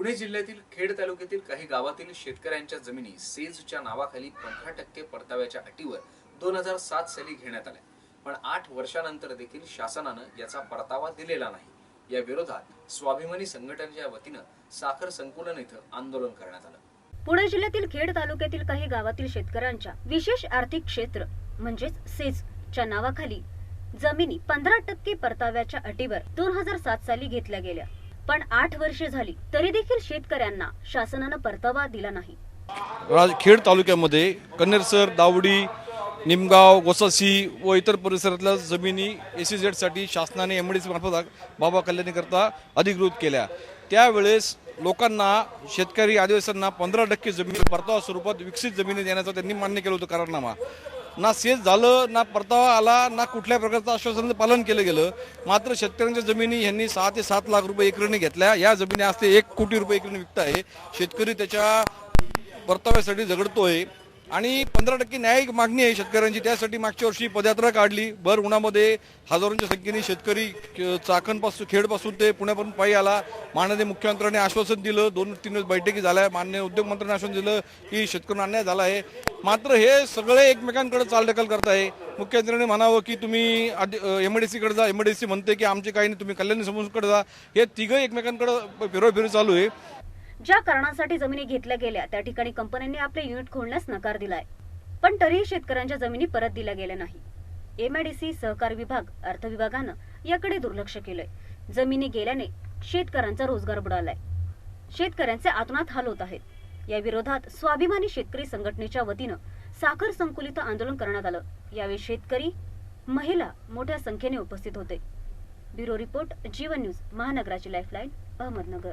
पुणे जिल्ह्यातील खेड तालुक्यातील काही गावातील शेतकऱ्यांच्या जमिनी सेजच्या नावाखाली पंधरा टक्के परताव्याच्या अटीवर दोन हजार सात साली घेण्यात आल्या. पण आठ वर्षानंतर देखील शासनानं याचा परतावा दिलेला नाही. या विरोधात स्वाभिमानी संघटनेच्या वतीनं साखर संकुलन इथं आंदोलन करण्यात आलं. पुणे जिल्ह्यातील खेड तालुक्यातील काही गावातील शेतकऱ्यांच्या विशेष आर्थिक क्षेत्र म्हणजेच सेज च्या नावाखाली जमिनी पंधरा टक्के परताव्याच्या अटीवर दोन हजार सात साली घेतल्या गेल्या. पण आठ वर्षे झाली तरी देखील शेतकऱ्यांना शासनानं परतावा दिला नाही. राज खेड तालुक्यामध्ये कन्नेरसर दावडी निमगाव गोसासी व इतर परिसरातल्या जमिनी ए सी झेडसाठी शासनाने एम डी सी मार्फत बाबा कल्याणीकरता अधिकृत केल्या. त्यावेळेस लोकांना शेतकरी आदिवासींना पंधरा टक्के जमीन परतावा स्वरूपात विकसित जमिनी देण्याचं त्यांनी मान्य केलं होतं करारनामा ना सेच झालं ना परतावा आला ना कुठल्या प्रकारचं आश्वासनाचं पालन केलं गेलं. मात्र शेतकऱ्यांच्या जमिनी यांनी सहा ते सात लाख रुपये एकरणी घेतल्या. या जमिनी आज ते एक कोटी रुपये एकरणी विकत आहे. शेतकरी त्याच्या परताव्यासाठी झगडतोय. आणि पंधरा टक्के न्यायिक मागणी आहे शेतकऱ्यांची. त्यासाठी मागच्या वर्षी पदयात्रा काढली. भर उन्हामध्ये हजारोंच्या संख्येने शेतकरी चाकणपासून खेडपासून ते पुण्यापर्यंत पायी आला. माननीय मुख्यमंत्र्यांनी आश्वासन दिलं. दोन तीन दिवस बैठकी झाल्या. मान्य उद्योगमंत्र्यांनी आश्वासन दिलं की शेतकऱ्यांना अन्याय झाला आहे. मात्र हे सगळे एकमेकांकडे चालढकल करत आहे. मुख्यमंत्र्यांनी म्हणावं की तुम्ही एम डी सीकडे जा. एम डी सी म्हणते की आमचे काही नाही तुम्ही कल्याणी समूहकडे जा. हे तिघं एकमेकांकडे फिरोफिरी चालू आहे. ज्या कारणासाठी जमिनी घेतल्या गेल्या त्या ठिकाणी कंपन्यांनी आपले युनिट खोलण्यास नकार दिलाय. पण तरीही शेतकऱ्यांच्या जमिनी परत दिल्या गेल्या नाही. एमआयडीसी सहकार विभाग अर्थ विभागानं याकडे दुर्लक्ष केलंय. जमिनी गेल्याने शेतकऱ्यांचा रोजगार बुडालाय. शेतकऱ्यांचे आतोनात हाल होत आहेत. या विरोधात स्वाभिमानी शेतकरी संघटनेच्या वतीनं साखर संकुलित आंदोलन करण्यात आलं. यावेळी शेतकरी महिला मोठ्या संख्येने उपस्थित होते. ब्युरो रिपोर्ट जीवन न्यूज महानगराची लाईफलाईन अहमदनगर.